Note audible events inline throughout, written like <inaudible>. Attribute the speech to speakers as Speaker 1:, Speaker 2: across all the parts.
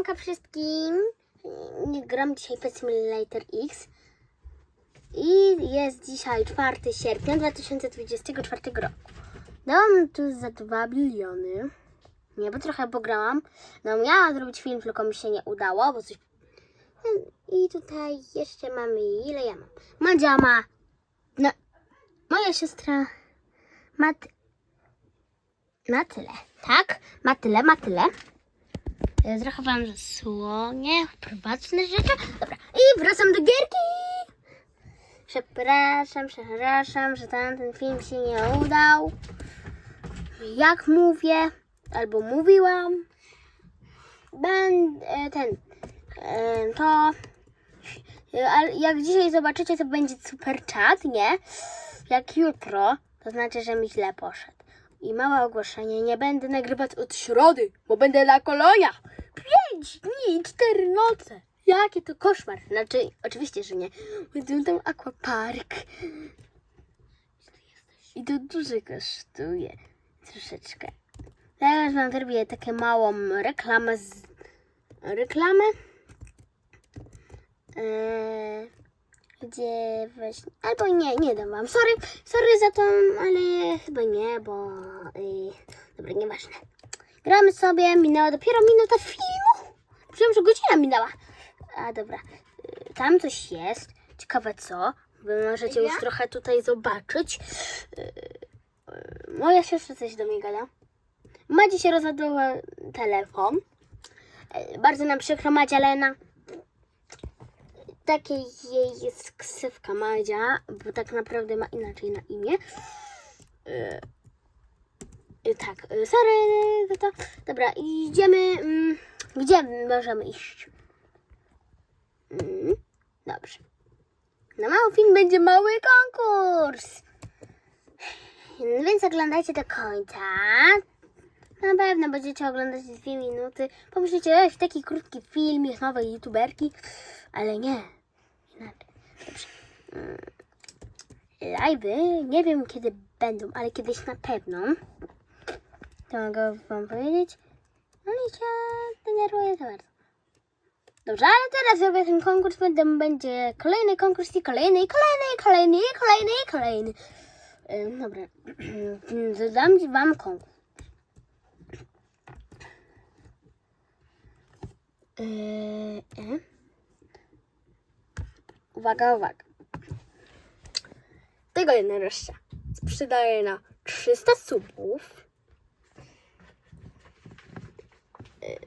Speaker 1: Siemka wszystkim. Gram dzisiaj Pet Simulator X. I jest dzisiaj 4 sierpnia 2024 roku. Dałam tu za 2 biliony. Nie, bo trochę pograłam. No miałam zrobić film, tylko mi się nie udało, bo coś... I tutaj jeszcze mamy, ile ja mam? Madzia ma... No, moja siostra ma... t- Ma tyle, tak? Ma tyle, ma tyle. E, Trochę wam zasłonię prywatne rzeczy. Dobra, i wracam do gierki. Przepraszam, przepraszam, że tamten film się nie udał. Jak mówię, albo mówiłam, będę ten, e, to e, ale jak dzisiaj zobaczycie, to będzie super czat, nie? Jak jutro, to znaczy, że mi źle poszedł. I małe ogłoszenie, nie będę nagrywać od środy, bo będę na koloniach. Pięć dni, cztery noce. Jakie to koszmar. Znaczy, oczywiście, że nie. Będę tam aquapark. I to dużo kosztuje. Troszeczkę. Teraz wam zrobię taką małą reklamę z... Reklamę? Eee, gdzie właśnie... Albo nie, nie dam wam. Sorry, sorry za to, ale chyba nie, bo... Yy, dobra, nieważne. Gramy sobie, minęła dopiero minuta filmu. Myślałam, że godzina minęła. A dobra, Yy, tam coś jest. Ciekawe co. Wy możecie już trochę tutaj zobaczyć. Yy, yy, Moja siostra coś do mnie gada. Madzi się rozładował telefon. Yy, Bardzo nam przykro, Madzia Lena. Takie jej jest ksywka Madzia, bo tak naprawdę ma inaczej na imię. Yy, tak, yy, sorry za to. Dobra, idziemy. mm, Gdzie możemy iść? Mm, Dobrze. Na mały film będzie mały konkurs. Więc oglądajcie do końca. Na pewno będziecie oglądać dwie minuty. Pomyślicie, ej, taki krótki film, jest nowej youtuberki. Ale nie. Mm. Live'y, nie wiem kiedy będą, ale kiedyś na pewno. To mogę wam powiedzieć. Ale się denerwuję za bardzo. Dobrze, ale teraz zrobię ten konkurs, będę, będzie kolejny konkurs i kolejny, i kolejny, i kolejny, i kolejny, i kolejny. Ym, dobra, <clears throat> zadam wam konkurs. Yy, e. Uwaga, uwaga. Tego jednorożca sprzedaję na 300 subów. Yy,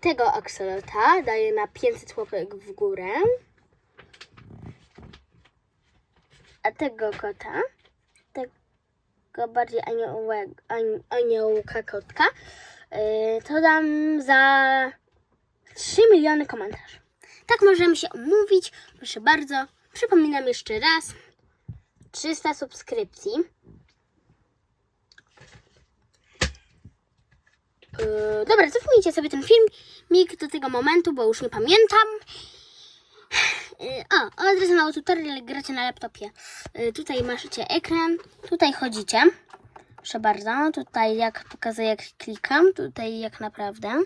Speaker 1: Tego aksolota daję na 500 łapek w górę. A tego kota, tego bardziej aniołka kotka, yy, to dam za 3 miliony komentarzy. Tak możemy się omówić. Proszę bardzo. Przypominam jeszcze raz. 300 subskrypcji. Yy, dobra, cofnijcie sobie ten filmik do tego momentu, bo już nie pamiętam. Yy, o, od razu mały tutorial, gracie na laptopie. Yy, tutaj macie ekran, tutaj chodzicie. Proszę bardzo, tutaj jak pokazuję, jak klikam, tutaj jak naprawdę.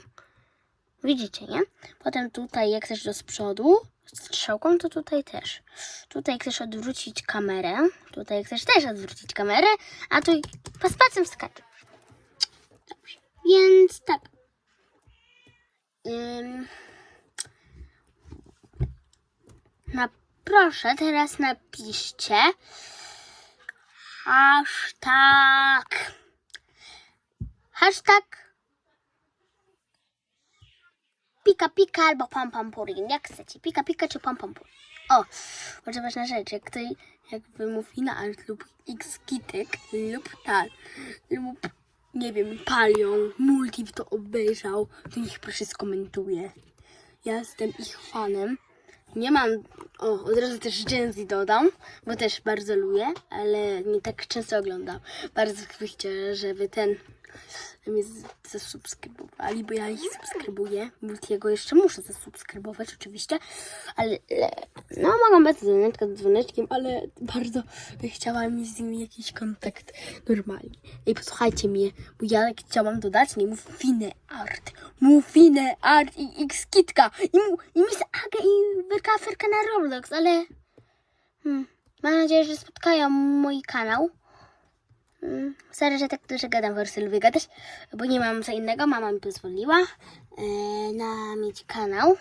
Speaker 1: Widzicie, nie? Potem tutaj, jak chcesz do przodu, strzałką, to tutaj też. Tutaj chcesz odwrócić kamerę, tutaj chcesz też odwrócić kamerę, a tu paspacem skaczesz. Dobrze. Więc tak. Ym. Na proszę, teraz napiszcie hashtag hashtag pika pika albo pam pam purin, jak chcecie. Pika pika czy pam pam purin. O, bardzo ważna rzecz, jak ktoś jak wymówi na art lub x kitek lub tak, lub nie wiem, palion, multi to obejrzał, to niech proszę skomentuje. Ja jestem ich fanem. Nie mam, o, od razu też Gen dodam, bo też bardzo lubię, ale nie tak często oglądam. Bardzo bym chciała, żeby ten mnie zasubskrybowali, bo ja ich subskrybuję. Multiego jeszcze muszę zasubskrybować oczywiście, ale no mogą bez dzwoneczka z dzwoneczkiem, ale bardzo chciałam mieć z nimi jakiś kontakt normalnie. I posłuchajcie mnie, bo ja jak chciałam dodać nie Muffinę Art, Muffinę Art i X-Kitka i, mu, i Miss Aga i Wyrka Ferka na Roblox, ale hmm, mam nadzieję, że spotkają mój kanał. Mm, Sorry, że tak dużo gadam, po lubię gadać, bo nie mam co innego. Mama mi pozwoliła e, na mieć kanał.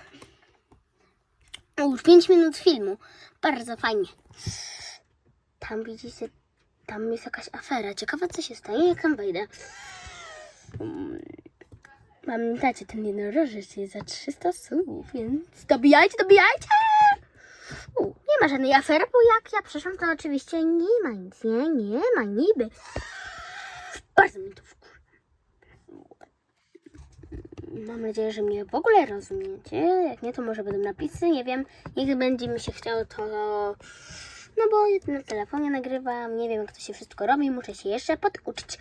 Speaker 1: Już 5 minut filmu. Bardzo fajnie. Tam widzicie, tam jest jakaś afera. Ciekawe, co się stanie, jak tam wejdę. Mm, Pamiętajcie, ten jednorożec jest za 300 słów, więc dobijajcie, dobijajcie! Nie ma żadnej afery, bo jak ja przeszłam, to oczywiście nie ma nic, nie, nie ma niby. Bardzo mi to wkurza. Mam nadzieję, że mnie w ogóle rozumiecie. Jak nie, to może będą napisy, nie wiem. Jak będzie mi się chciało, to... No bo na telefonie nagrywam, nie wiem jak to się wszystko robi, muszę się jeszcze poduczyć.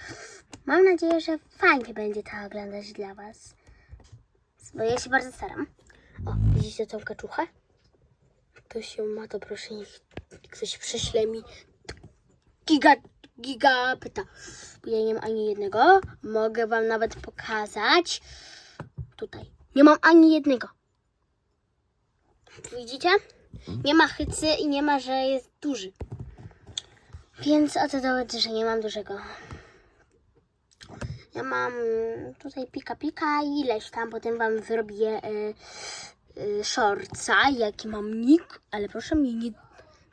Speaker 1: Mam nadzieję, że fajnie będzie to oglądać dla Was. Bo ja się bardzo staram. O, widzicie tą kaczuchę? Ktoś ją ma, to proszę niech ktoś prześle mi giga, giga pyta. Ja nie mam ani jednego. Mogę wam nawet pokazać. Tutaj. Nie mam ani jednego. Widzicie? Nie ma chycy i nie ma, że jest duży. Więc o to dowodzi, że nie mam dużego. Ja mam tutaj pika pika i ileś tam, potem wam zrobię y, y, shortsa, jaki mam nick, ale proszę mnie nie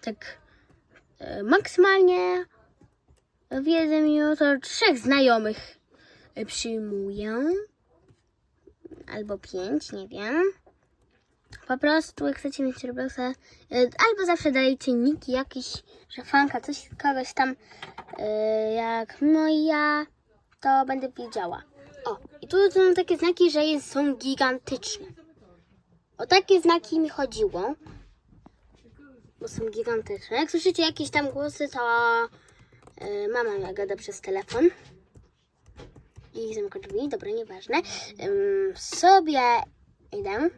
Speaker 1: tak y, maksymalnie wiedzę mi to trzech znajomych y, przyjmuję. Albo pięć, nie wiem. Po prostu jak chcecie mieć Robloxa, albo zawsze dajecie nick jakiś, że fanka, coś kogoś tam jak no i ja, to będę wiedziała. O, i tu są takie znaki, że są gigantyczne. O takie znaki mi chodziło. Bo są gigantyczne. Jak słyszycie jakieś tam głosy, to y, mama gada przez telefon. I zamyka drzwi, dobra, nieważne. Ym, sobie idę.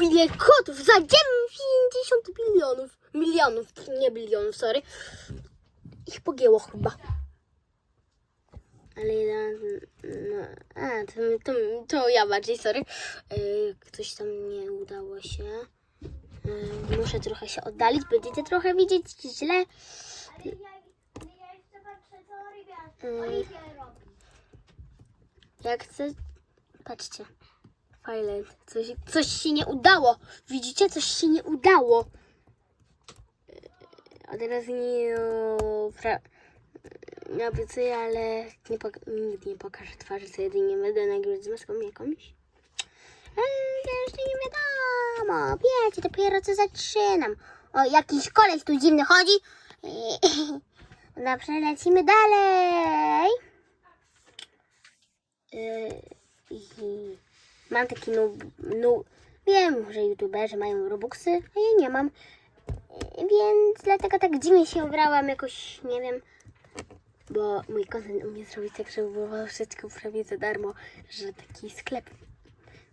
Speaker 1: Ile kotów? Za 50 bilionów. Milionów, nie bilionów, sorry. Ich pogięło chyba. Ale jeden. No, a, to, to, to ja bardziej, sorry. Yy, ktoś tam nie udało się. Yy, muszę trochę się oddalić. Będziecie trochę widzieć źle. Yy, jak chcę. Patrzcie. Fajland. Coś, coś się nie udało. Widzicie? Coś się nie udało. A teraz nie. Pra... Obiecuję, ale nie pok- nie pokażę twarzy, co jedynie będę nagrywać z maską jakąś. Ale jeszcze nie wiadomo. Wiecie, dopiero co zaczynam. O, jakiś koleś tu dziwny chodzi. <laughs> Dobrze, lecimy dalej. Yy, mam taki no, no, wiem, że youtuberzy mają robuxy, a ja nie mam. Yy, Więc dlatego tak dziwnie się ubrałam jakoś, nie wiem, bo mój kontent umie zrobić tak, żeby było wszystko prawie za darmo, że taki sklep.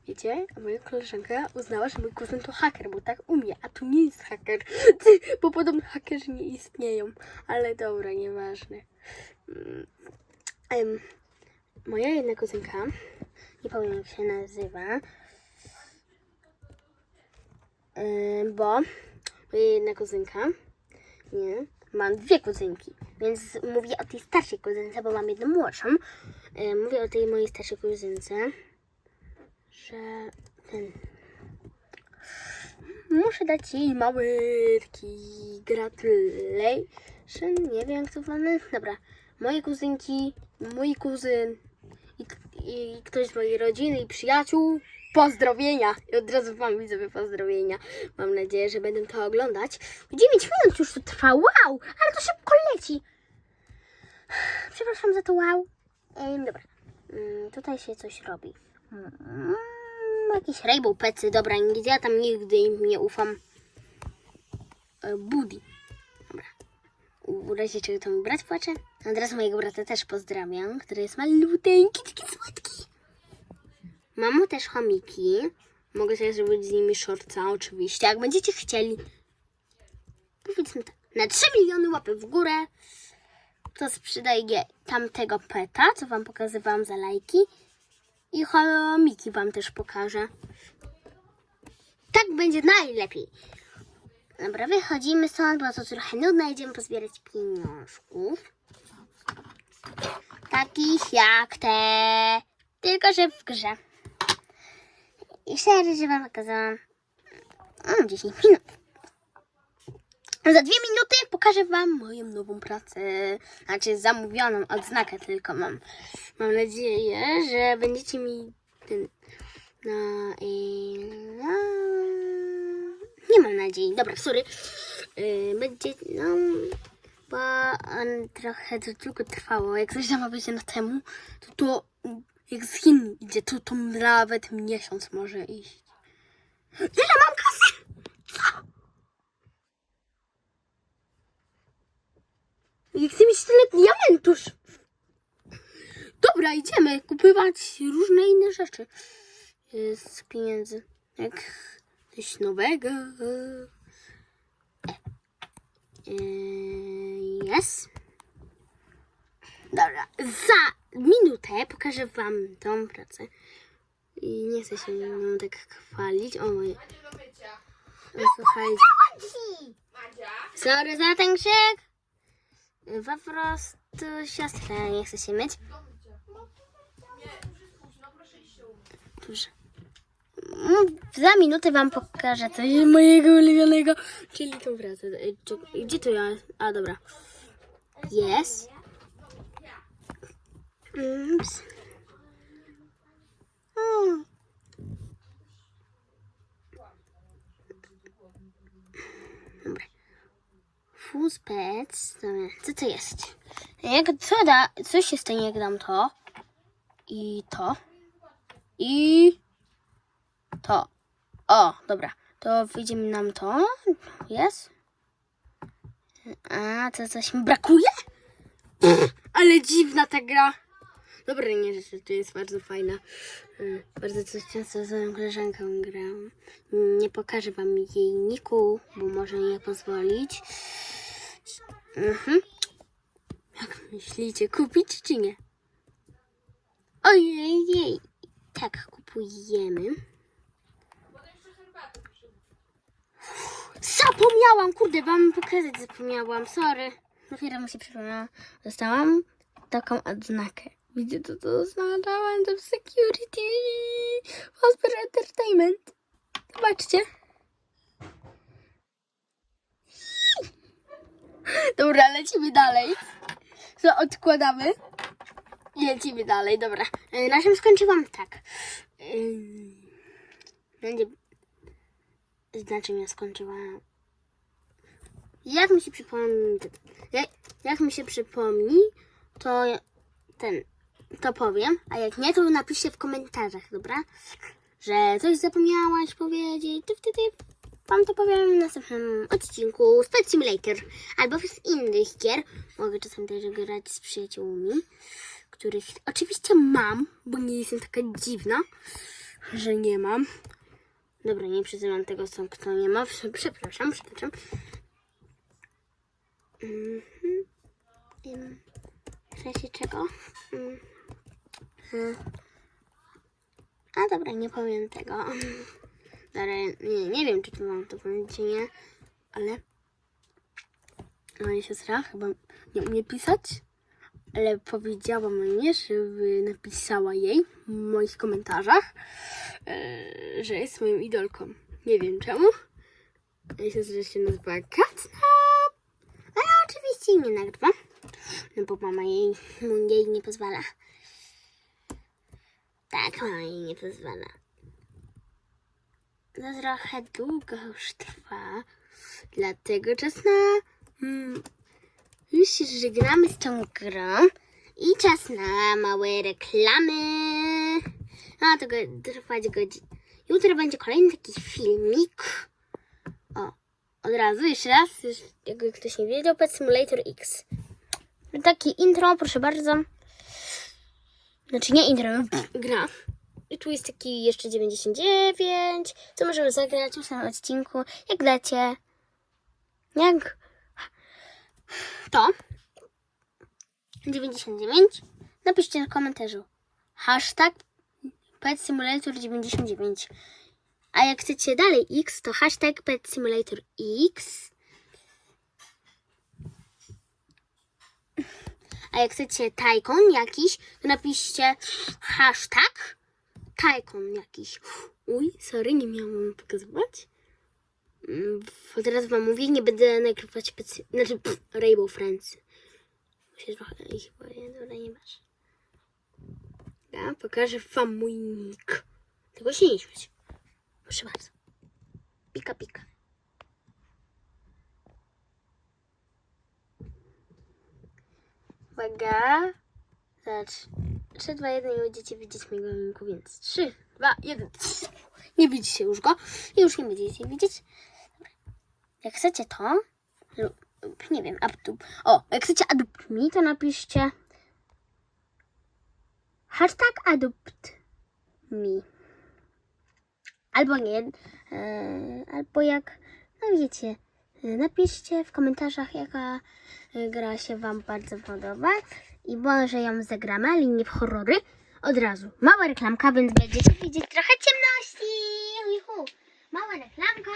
Speaker 1: Wiecie, a moja koleżanka uznała, że mój kuzyn to haker, bo tak umie, a tu nie jest haker, <laughs> bo podobno hakerzy nie istnieją, ale dobra, nieważne. Em, moja jedna kuzynka, nie powiem jak się nazywa, bo moja jedna kuzynka, nie, mam dwie kuzynki, więc mówię o tej starszej kuzynce, bo mam jedną młodszą. E, Mówię o tej mojej starszej kuzynce, że ten... Muszę dać jej mały taki gratulation, nie wiem jak to ważne. Dobra, moje kuzynki, mój kuzyn i, i ktoś z mojej rodziny i przyjaciół, pozdrowienia. I od razu wam widzowie pozdrowienia. Mam nadzieję, że będę to oglądać. 9 minut już to trwa, wow, ale to szybko leci. Przepraszam za to wow. Ym, dobra, Ym, tutaj się coś robi. Mm, jakieś rainbow pecy, dobra, ja tam nigdy im nie ufam. E, Budi. Dobra. W razie czego to mi brat płacze. A teraz mojego brata też pozdrawiam, który jest maluteńki, taki słodki. Mam mu też chomiki. Mogę sobie zrobić z nimi shortca, oczywiście, jak będziecie chcieli. Powiedzmy tak, na 3 miliony łapy w górę, to sprzedaję tamtego peta, co wam pokazywałam za lajki. I chomiki wam też pokażę. Tak będzie najlepiej. Dobra, wychodzimy stąd, bo to trochę nudne. Idziemy pozbierać pieniążków. Takich jak te, tylko że w grze. I szczerze, że wam pokazałam mm, 10 minut. Za dwie minuty pokażę wam moją nową pracę. Znaczy zamówioną odznakę tylko mam. Mam nadzieję, że będziecie mi ten na, yy, na... Nie mam nadziei. Dobra, sorry. Yy, będzie, no, bo on trochę to długo trwało. Jak coś zamawia się na temu, to to jak z Chin idzie, to, to nawet miesiąc może iść. Ile mam kasy? Co? Ja chcę mieć tyle diamentusz. Dobra, idziemy kupować różne inne rzeczy y, z pieniędzy. Jak coś nowego. Jest. Dobra, za minutę pokażę wam tą pracę. I nie chcę się nią tak chwalić. O moje. O, Słuchajcie. Sorry za ten krzyk. Po prostu siostra nie chce się myć. Dobrze. Mm, Za minutę wam pokażę coś mojego ulubionego, czyli tą. Ej, czek- Gdzie to ja? A, dobra. Jest. Ups. Mm. Fuzz pets. Dobra, co to jest? Jak co da, co się stanie jak dam to? I to. I to. O, dobra. To wyjdzie mi nam to. Jest. A, to coś mi brakuje? <laughs> Ale dziwna ta gra. Dobra, nie, że to jest bardzo fajna. Y, Bardzo coś często z moją koleżanką gram. Nie pokażę wam jej niku, bo może nie pozwolić. Mhm. Jak myślicie, kupić czy nie? Ojej, tak kupujemy. Zapomniałam, kurde, wam pokazać zapomniałam, sorry. Dopiero mi się przypomniała. Dostałam taką odznakę. Widzicie, co to oznacza? Security Hosper Entertainment. Zobaczcie. Dobra, lecimy dalej. Co, odkładamy? Lecimy dalej, dobra. E, Na czym skończyłam? Tak. Ym, Będzie... Na czym ja skończyłam? Jak mi się przypomni... Jak, jak mi się przypomni, to ten... To powiem, a jak nie, to napiszcie w komentarzach, dobra? Że coś zapomniałaś powiedzieć, to wtedy wam to powiem w następnym odcinku z Simulator albo z innych gier. Mogę czasem też grać z przyjaciółmi, których oczywiście mam, bo nie jestem taka dziwna, że nie mam. Dobra, nie przyzywam tego, co kto nie ma. Przepraszam, przepraszam. Mhm. Ym, W sensie czego? E. A dobra, nie powiem tego. Dobra, nie, nie wiem, czy to mam to powiedzieć, nie, ale moja siostra chyba nie umie pisać, ale powiedziała mnie, żeby napisała jej w moich komentarzach, e, że jest moją idolką. Nie wiem czemu. Moja siostra się nazywa Katna, ale oczywiście nie nagrywa, no bo mama jej, jej nie pozwala. Tak, mama jej nie pozwala. To trochę długo już trwa, dlatego czas na... Mm, już się żegnamy z tą grą i czas na małe reklamy. No to go, trwać godzinę. Jutro będzie kolejny taki filmik. O, od razu, jeszcze raz, już, jakby ktoś nie wiedział, Pet Simulator X. Takie intro, proszę bardzo. Znaczy nie intro, gra. I tu jest taki jeszcze 99, co możemy zagrać w samym odcinku, jak dacie. Jak to 99, napiszcie w komentarzu hashtag Pet Simulator 99. A jak chcecie dalej X, to hashtag Pet Simulator X. A jak chcecie tajkon jakiś, to napiszcie hashtag tajkon jakiś. Uj, sorry, nie miałam wam pokazywać. Mm, Od razu wam mówię, nie będę nagrywać specy... Znaczy, pff, Rainbow Friends. Muszę trochę ich powiem, dobra, nie masz. Ja pokażę wam mój nick. Tego się nie śmiać. Proszę bardzo. Pika, pika. Uwaga. Zacz. 3, 2, 1 nie będziecie widzieć mojego linku, więc 3, 2, 1. Nie widzicie już go. I już nie będziecie widzieć. Jak chcecie to, lub, nie wiem, adopt. O, jak chcecie adopt me, to napiszcie hashtag adopt me. Albo nie, e, albo jak, no wiecie, e, napiszcie w komentarzach, jaka gra się Wam bardzo podoba i może ją zagramy, ale nie w horrory. Od razu. Mała reklamka, więc będziecie widzieć trochę ciemności. Juhu. Mała reklamka.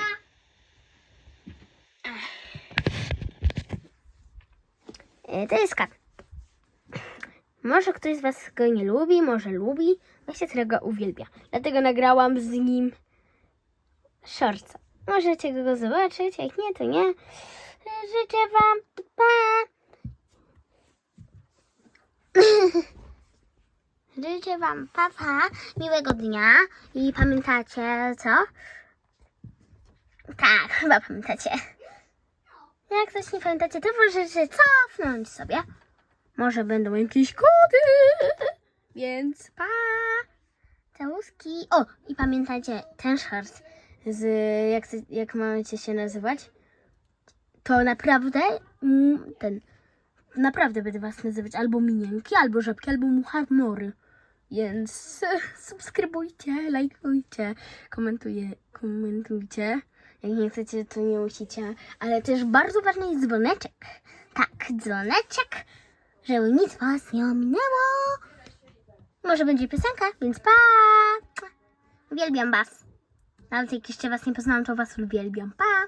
Speaker 1: Ech. E, To jest kat. Może ktoś z Was go nie lubi, może lubi. Właśnie którego uwielbia. Dlatego nagrałam z nim shortsa. Możecie go zobaczyć, jak nie, to nie. Życzę Wam pa! <laughs> Życzę Wam papa, miłego dnia i pamiętacie co? Tak, <laughs> chyba pamiętacie. Jak coś nie pamiętacie, to możecie cofnąć sobie. Może będą jakieś kody. Więc pa! Całuski. O, i pamiętajcie ten short z jak, jak macie się nazywać? To naprawdę mm, ten naprawdę będę was nazywać albo minienki, albo żabki, albo muchamory. Więc <laughs> subskrybujcie, lajkujcie, komentuje, komentujcie. Jak nie chcecie, to nie musicie. Ale też bardzo ważny jest dzwoneczek. Tak, dzwoneczek, żeby nic was nie ominęło. Może będzie piosenka, więc pa! Uwielbiam was. Nawet jak jeszcze was nie poznałam, to was uwielbiam. Pa!